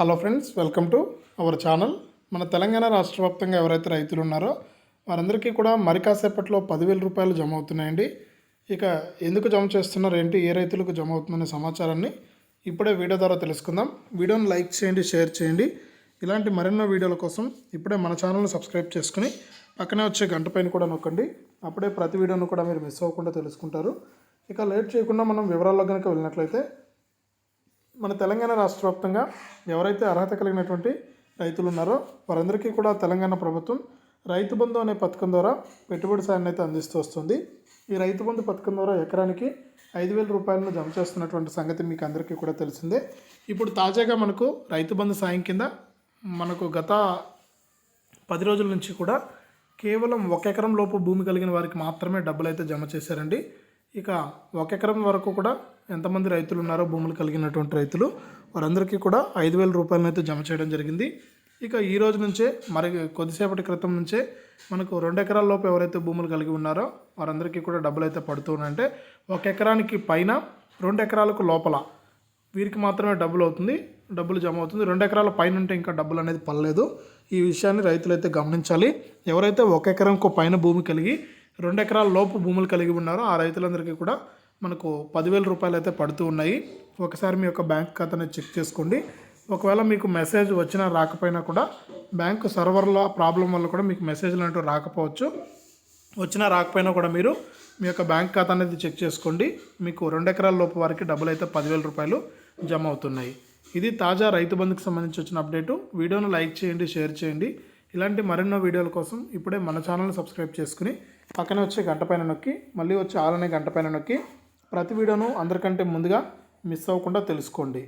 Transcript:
Hello friends welcome to our channel మన తెలంగాణ రాష్ట్ర వ్యాప్తంగా ఎవరైతే రైతులు ఉన్నారో వారందరికీ కూడా మరి కాసేపట్లో పదివేల రూపాయలు జమ అవుతున్నాయండి. ఇక ఎందుకు జమ చేస్తున్నారు ఏంటి ఏ రైతులకు జమ అవుతుందనే సమాచారాన్ని ఇప్పుడే వీడియో ద్వారా తెలుసుకుందాం. వీడియోని లైక్ చేయండి షేర్ చేయండి. ఇలాంటి మరెన్నో వీడియోల కోసం ఇప్పుడే మన ఛానల్ని సబ్స్క్రైబ్ చేసుకుని పక్కనే వచ్చే గంట పైన కూడా నొక్కండి. అప్పుడే ప్రతి వీడియోను కూడా మీరు మిస్ అవ్వకుండా తెలుసుకుంటారు. ఇక లేట్ చేయకుండా మనం వివరాల్లో కనుక వెళ్ళినట్లయితే మన తెలంగాణ రాష్ట్ర వ్యాప్తంగా ఎవరైతే అర్హత కలిగినటువంటి రైతులు ఉన్నారో వారందరికీ కూడా తెలంగాణ ప్రభుత్వం రైతు బంధు అనే పథకం ద్వారా పెట్టుబడి సాయాన్ని అయితే అందిస్తూ వస్తుంది. ఈ రైతు బంధు పథకం ద్వారా ఎకరానికి ఐదు వేల రూపాయలను జమ చేస్తున్నటువంటి సంగతి మీకు అందరికీ కూడా తెలిసిందే. ఇప్పుడు తాజాగా మనకు రైతు బంధు సాయం కింద మనకు గత పది రోజుల నుంచి కూడా కేవలం ఒక ఎకరం లోపు భూమి కలిగిన వారికి మాత్రమే డబ్బులు అయితే జమ చేశారండి. ఇక ఒక ఎకరం వరకు కూడా ఎంతమంది రైతులు ఉన్నారో భూములు కలిగినటువంటి రైతులు వారందరికీ కూడా ఐదు వేల రూపాయలను అయితే జమ చేయడం జరిగింది. ఇక ఈ రోజు నుంచే మరి కొద్దిసేపటి క్రితం నుంచే మనకు రెండు ఎకరాల లోపు ఎవరైతే భూములు కలిగి ఉన్నారో వారందరికీ కూడా డబ్బులు అయితే పడుతున్నాయంటే ఒక ఎకరానికి పైన రెండు ఎకరాలకు లోపల వీరికి మాత్రమే డబ్బులు అవుతుంది డబ్బులు జమ అవుతుంది. రెండు ఎకరాల పైన ఉంటే ఇంకా డబ్బులు అనేది పడలేదు. ఈ విషయాన్ని రైతులు అయితే గమనించాలి. ఎవరైతే ఒక ఎకరంకు పైన భూమి కలిగి రెండు ఎకరాల లోపు భూములు కలిగి ఉన్నారో ఆ రైతులందరికీ కూడా మనకు పదివేల రూపాయలు అయితే పడుతూ ఉన్నాయి. ఒకసారి మీ యొక్క బ్యాంక్ ఖాతాని చెక్ చేసుకోండి. ఒకవేళ మీకు మెసేజ్ వచ్చినా రాకపోయినా కూడా బ్యాంకు సర్వర్ల ప్రాబ్లం వల్ల కూడా మీకు మెసేజ్లు అంటూ రాకపోవచ్చు. వచ్చినా రాకపోయినా కూడా మీరు మీ యొక్క బ్యాంక్ ఖాతా అనేది చెక్ చేసుకోండి. మీకు రెండు ఎకరాల లోపు వారికి డబ్బులు అయితే పదివేల రూపాయలు జమ అవుతున్నాయి. ఇది తాజా రైతు బంధుకు సంబంధించి వచ్చిన అప్డేటు. వీడియోను లైక్ చేయండి షేర్ చేయండి. ఇలాంటి మరెన్నో వీడియోల కోసం ఇప్పుడే మన ఛానల్ని సబ్స్క్రైబ్ చేసుకుని పక్కనే వచ్చే గంట పైన నొక్కి మళ్ళీ వచ్చే ఆలనే గంట పైన నొక్కి ప్రతి వీడియోను అందరికంటే ముందుగా మిస్ అవ్వకుండా తెలుసుకోండి.